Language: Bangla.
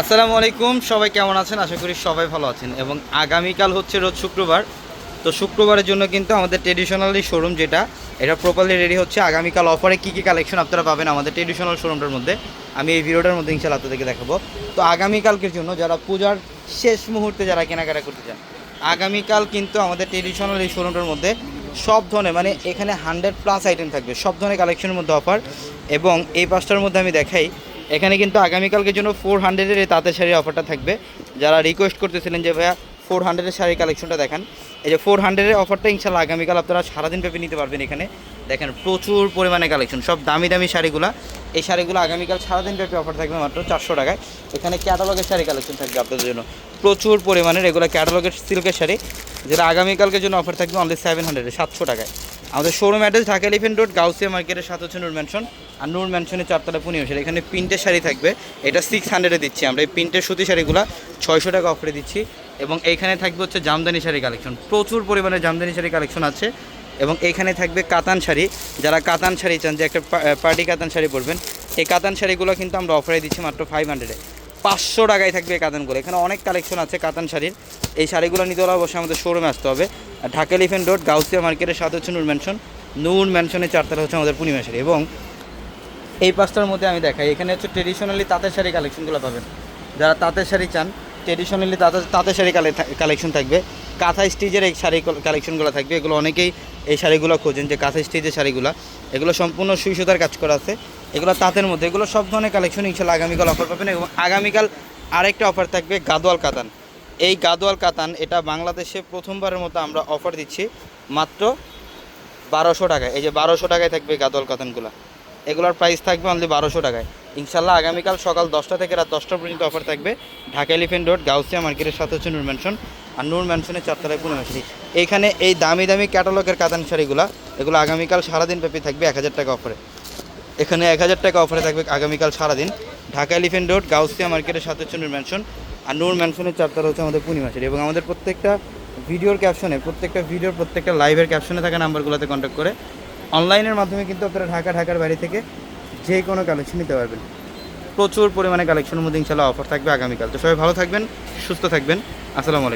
আসসালামু আলাইকুম, সবাই কেমন আছেন? আশা করি সবাই ভালো আছেন। এবং আগামীকাল হচ্ছে রোজ শুক্রবার। তো শুক্রবারের জন্য কিন্তু আমাদের ট্রেডিশনালি শোরুম যেটা, এটা প্রপারলি রেডি হচ্ছে। আগামীকাল অফারে কী কী কালেকশন আপনারা পাবেন আমাদের ট্রেডিশনাল শোরুমটার মধ্যে, আমি এই ভিডিওটার মধ্যে ইনশাল্লাহ আপনাদেরকে দেখাবো। তো আগামীকালকের জন্য যারা পূজার শেষ মুহূর্তে যারা কেনাকাটা করতে চান, আগামীকাল কিন্তু আমাদের ট্রেডিশনাল এই শোরুমটার মধ্যে সব ধরনের মানে এখানে হান্ড্রেড প্লাস আইটেম থাকবে। সব ধরনের কালেকশনের মধ্যে অফার এবং এই পাঁচটার মধ্যে আমি দেখাই এখানে কিন্তু আগামীকালকের জন্য ফোর হান্ড্রেডের এই তাঁতের শাড়ির অফারটা থাকবে। যারা রিকোয়েস্ট করতেছিলেন যে ভাইয়া ফোর হান্ড্রেডের শাড়ির কালেকশনটা দেখান, এই যে ফোর হান্ড্রেডের অফারটা ইনশাল্লাহ আগামীকাল আপনারা সারাদিন পেপে নিতে পারবেন এখানে। দেখেন, প্রচুর পরিমাণে কালেকশন সব দামি দামি শাড়িগুলো। এই শাড়িগুলো আগামীকাল সারাদিন পেপে অফার থাকবে মাত্র চারশো টাকায়। এখানে ক্যাটালগের শাড়ি কালেকশন থাকবে আপনাদের জন্য। প্রচুর পরিমাণের এগুলো ক্যাটালগের সিল্কের শাড়ি, যেটা আগামীকালকের জন্য অফার থাকবে অনলি সেভেন হান্ড্রেডে সাতশো টাকায়। আমাদের showroom address Dhaka elephant road Gausia মার্কেটের সাথে হচ্ছে নূর ম্যানশন আর নূর ম্যানশনের চারতলা পুনিয়সের এখানে প্রিন্টের শাড়ি থাকবে। এটা সিক্স হান্ড্রেডে দিচ্ছি আমরা। এই প্রিন্টের সুতি শাড়িগুলো ছয়শো টাকা অফারে দিচ্ছি। এবং এইখানে থাকবে হচ্ছে জামদানি শাড়ি কালেকশন প্রচুর পরিমাণে জামদানি শাড়ি কালেকশন আছে। এবং এইখানে থাকবে কাতান শাড়ি। যারা কাতান শাড়ি চান, যে একটা পার্টি কাতান শাড়ি পরবেন, এই কাতান শাড়িগুলো কিন্তু আমরা অফারে দিচ্ছি মাত্র ফাইভ হান্ড্রেডে পাঁচশো টাকায় থাকবে কাতানগুলো। এখানে অনেক কালেকশন আছে কাতান শাড়ির। এই শাড়িগুলো নিতে হলে অবশ্যই আমাদের শোরুমে আসতে হবে। ঢাকা এলিফেন্ট রোড গাউসিয়া মার্কেটের সাথে হচ্ছে নূর ম্যানশন নূর ম্যানশনের চারতলা হচ্ছে আমাদের পূর্ণিমা শাড়ি। এবং এই পাঁচটার মধ্যে আমি দেখাই। এখানে হচ্ছে ট্রেডিশনালি তাঁতের শাড়ি কালেকশনগুলো পাবেন। যারা তাঁতের শাড়ি চান ট্রেডিশনালি তাঁতের তাঁতের শাড়ি কালেকশন থাকবে। কাঁথা স্টিচের এই শাড়ি কালেকশনগুলো থাকবে। এগুলো অনেকেই এই শাড়িগুলো খোঁজেন যে কাঁথা স্টিচের শাড়িগুলো। এগুলো সম্পূর্ণ সুই সুতার কাজ করা আছে। এগুলো তাঁতের মধ্যে। এগুলো সব ধরনের কালেকশন ইনশাল্লাহ আগামীকাল অফার পাবেন এবং আগামীকাল আরেকটা অফার থাকবে গাদোয়াল কাতান। এই গাদোয়াল কাতান, এটা বাংলাদেশে প্রথমবারের মতো আমরা অফার দিচ্ছি মাত্র বারোশো টাকায়। এই যে বারোশো টাকায় থাকবে গাদোয়াল কাতানগুলো। এগুলোর প্রাইস থাকবে অনলি বারোশো টাকায়। ইনশাল্লাহ আগামীকাল সকাল দশটা থেকে রাত দশটা পর্যন্ত অফার থাকবে। ঢাকা এলিফেন্ট রোড, গাউসিয়া মার্কেটের সাথে হচ্ছে নূর ম্যানশন আর নূর ম্যানশনের চারতলায় পূর্ণিমা শাড়ি এইখানে এই দামি দামি ক্যাটালগের কাতান শাড়িগুলো এগুলো আগামীকাল সারাদিন ব্যাপী থাকবে এক হাজার টাকা অফারে। এখানে এক হাজার টাকা অফারে থাকবে আগামীকাল সারাদিন। ঢাকা এলিফেন্ট রোড, গাউসিয়া মার্কেটের সাথে হচ্ছে নূর ম্যানশন আর নূর ম্যানশনের চারতলা হচ্ছে আমাদের পূর্ণিমা শাড়ি এবং আমাদের প্রত্যেকটা ভিডিওর ক্যাপশনে প্রত্যেকটা ভিডিওর, প্রত্যেকটা লাইভের ক্যাপশনে থাকা নাম্বারগুলোতে কন্ট্যাক্ট করে অনলাইনের মাধ্যমে কিন্তু আপনারা ঢাকা, ঢাকার বাড়ি থেকে যে কোনো কালেকশন নিতে পারবেন। প্রচুর পরিমাণে কালেকশনের মধ্যে ইনশাল্লাহ অফার থাকবে আগামীকাল। তো সবাই ভালো থাকবেন, সুস্থ থাকবেন। আসসালামু আলাইকুম।